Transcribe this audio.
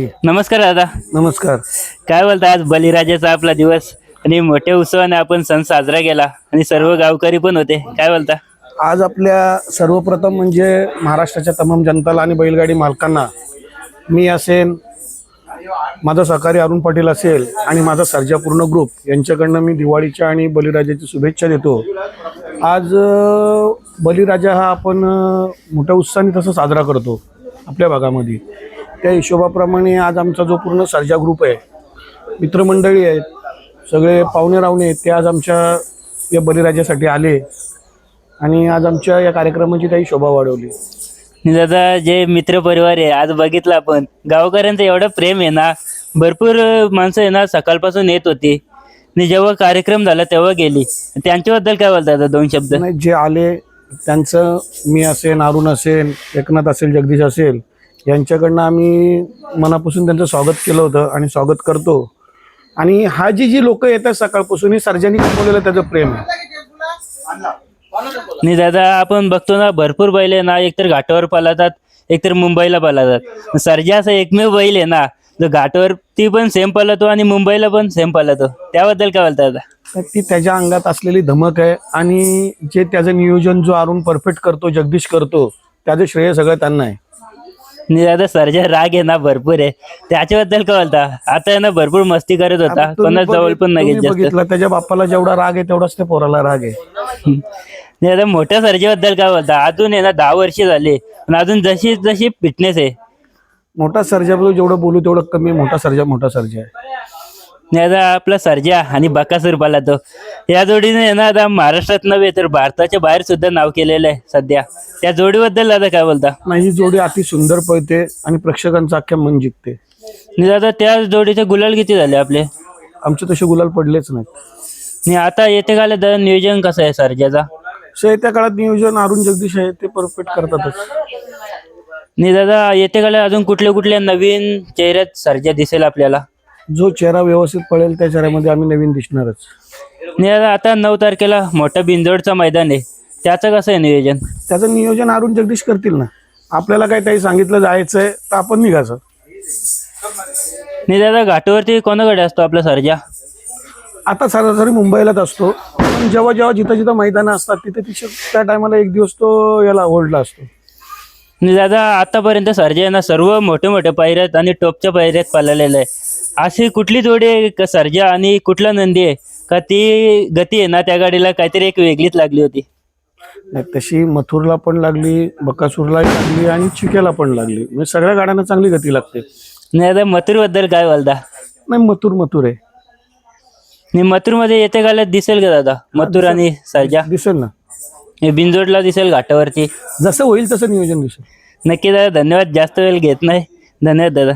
नमस्कार दादा. नमस्कार. काय बोलता आज बलिराजाचा आपला दिवस? आणि मोठ्या उत्सवाने आपण सण साजरा केला. आणि सर्व गावकरी पण होते. काय बोलता? आज आपल्या सर्वप्रथम म्हणजे महाराष्ट्राच्या तमाम जनताला आणि बैलगाडी मालकांना मी असेन माझा सहकारी अरुण पाटील असेल आणि माझा सर्जा पूर्ण ग्रुप यांच्याकडनं मी दिवाळीच्या आणि बलिराजाची शुभेच्छा देतो. आज बलिराजा हा आपण मोठ्या उत्साहाने तसं साजरा करतो आपल्या भागामध्ये. त्या हिशोबाप्रमाणे आज आमचा जो पूर्ण सर्जा ग्रुप आहे मित्रमंडळी आहेत सगळे पाहुणे रावणे आहेत ते आज आमच्या या बलिराजासाठी आले आणि आज आमच्या या कार्यक्रमाची काही शोभा वाढवली. दादा जे मित्र परिवार आहे आज बघितलं आपण गावकऱ्यांचं एवढं प्रेम आहे ना भरपूर माणसं आहे ना सकाळपासून येत होती. आणि जेव्हा कार्यक्रम झाला तेव्हा गेली. त्यांच्याबद्दल काय बोलता दादा दोन शब्द? जे आले त्यांचं मी असेल अरुण असेल एकनाथ असेल जगदीश असेल यांच्याकडनं आम्ही मनापासून त्यांचं स्वागत केलं होतं आणि स्वागत करतो. आणि हा जी जी लोक येतात सकाळपासून ही सर्जानी कमवलेलं त्याचं प्रेम आहे. आणि दादा आपण बघतो ना भरपूर बैल आहे ना एकतर घाटावर पळतात एकतर मुंबईला पळतात. सर्जा असं एकमेव बैल आहे ना जो घाटावर ती पण सेम पळतो आणि मुंबईला पण सेम पळतो. त्याबद्दल काय बोलता दादा? ती त्याच्या अंगात असलेली धमक आहे आणि जे त्याचं नियोजन जो अरुण परफेक्ट करतो जगदीश करतो त्याचं श्रेय सगळं त्यांना आहे. दादा सर्जा राग आहे ना भरपूर आहे. त्याच्याबद्दल काय बोलता? आता आहे ना भरपूर मस्ती करत होता. आता कोणा जवळ पण नाही तुम्ही घेत जास्त. बघितलं त्याच्या बाप्पाला जेवढा राग आहे तेवढाच त्या पोराला राग आहे. आता मोठ्या सर्जेबद्दल काय बोलता? अजून आहे ना दहा वर्ष झाले. पण अजून जशी जशी फिटनेस आहे. मोठा सर्जाबद्दल जेवढं बोलू तेवढं कमी. मोठा सर्जा मोठा सर्जा आहे. आता आपला सर्जा आणि बकासूर पालातो या जोडीने आहे ना आता महाराष्ट्रात नव्हे तर भारताच्या बाहेर सुद्धा नाव केलेलं आहे सध्या. त्या जोडीबद्दल दादा काय बोलता? नाही ही जोडी अति सुंदर पळते आणि प्रेक्षकांचं अख्ख्या मन जिंकते. आणि दादा त्या जोडीचे गुलाल किती झाले आपले? आमचे तसे गुलाल पडलेच नाहीत. आणि आता येते का दादा नियोजन कसं आहे सर्जाचा? सो येत्या काळात नियोजन अरुण जगदीश आहे ते परफेक्ट करतातच. आणि दादा येते का अजून कुठल्या कुठल्या नवीन चेहऱ्यात सर्जा दिसेल आपल्याला? जो चेहरा व्यवस्थित पळेल त्या चेहऱ्यामध्ये आम्ही नवीन दिसणारच. दादा आता नऊ तारखेला मोठा बिंदोडचा मैदान आहे. त्याचं कसं आहे नियोजन? त्याचं नियोजन अरुण जगदीश करतील ना. आपल्याला काही काही सांगितलं जायचंय तर आपण निघायचं. आणि दादा घाटावरती कोणाकडे असतो आपला सर्जा? आता सरासरी मुंबईलाच असतो. पण जेव्हा जेव्हा जिथं जिथं मैदानं असतात तिथे तिथे त्या टायमाला एक दिवस तो याला होल्डला असतो. आणि दादा आतापर्यंत सर्जा आहे ना सर्व मोठे मोठे पायऱ्यात आणि टॉपच्या पायऱ्यात पाळलेलं आहे अशी कुठली जोडी आहे का सर्जा आणि कुठला नंदी आहे? का ती गती आहे ना त्या गाडीला काहीतरी एक वेगळीच लागली होती? नाही, तशी मथुरला पण लागली बकासूरला लागली आणि चिक्याला पण लागली. म्हणजे सगळ्या गाड्यांना चांगली गती लागते. नाही दादा मथुरबद्दल काय बोलता? नाही मथुर मथुर आहे. आणि मथुरमध्ये येते गाला दिसेल का दादा? मथुर आणि सर्जा? दिसेल ना. हे बिंजोडला दिसेल घाटावरती? जसं होईल तसं नियोजन दिसेल. नक्की दादा धन्यवाद. जास्त वेळ घेत नाही. धन्यवाद दादा.